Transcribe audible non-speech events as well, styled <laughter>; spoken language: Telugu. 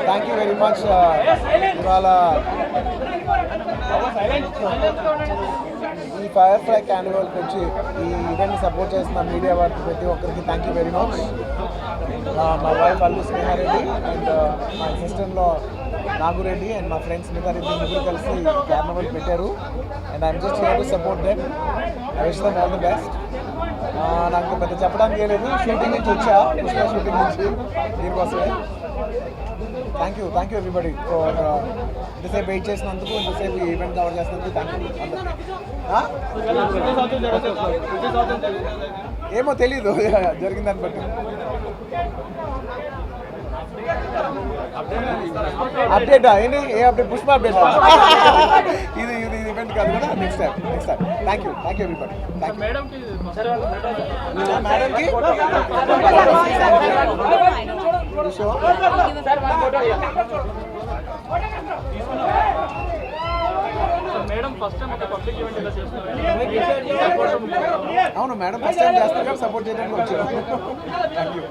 థ్యాంక్ యూ వెరీ మచ్ ఇవాళ ఈ ఫైర్ ఫ్లై క్యాన్యువల్కి వచ్చి ఈ ఈవెంట్ సపోర్ట్ చేసిన మీడియా వారికి ప్రతి ఒక్కరికి థ్యాంక్ యూ వెరీ మచ్ మా వైఫ్ అల్లు స్నేహారెడ్డి అండ్ మా సిస్టర్లో నాగురెడ్డి అండ్ మా ఫ్రెండ్స్ మిగతా ఇద్దరు ముగ్గురు కలిసి కార్నవల్ పెట్టారు. And I'm just here to support them I wish them all the best నాకు పెద్ద చెప్పడానికి లేదు. షూటింగ్ నుంచి వచ్చా. పుష్ప షూటింగ్ నుంచి దీనికోసమే. Thank you thank you everybody for ఇంతసేపు వెయిట్ చేసినందుకు ఇంతసేపు ఈవెంట్ కవర్ చేసినందుకు థ్యాంక్ యూ ఏమో తెలీదు. <laughs> జరిగిందని బట్టి. అప్డేట్ ఏంటి? ఏ అప్డేట్ పుష్ప అప్డేట్ <laughs> ఇది ఇది ఈవెంట్ కాదు కదా? Next time next time thank you thank you everybody thank you మేడంకి షో మేడం ఫస్ట్ టైం ఒక పబ్లిక్ ఈవెంట్ ఇలా చేస్తున్నారు అవును మేడం ఫస్ట్ టైం చేస్తున్నారు సపోర్ట్ చేయడానికి వచ్చారు. Thank you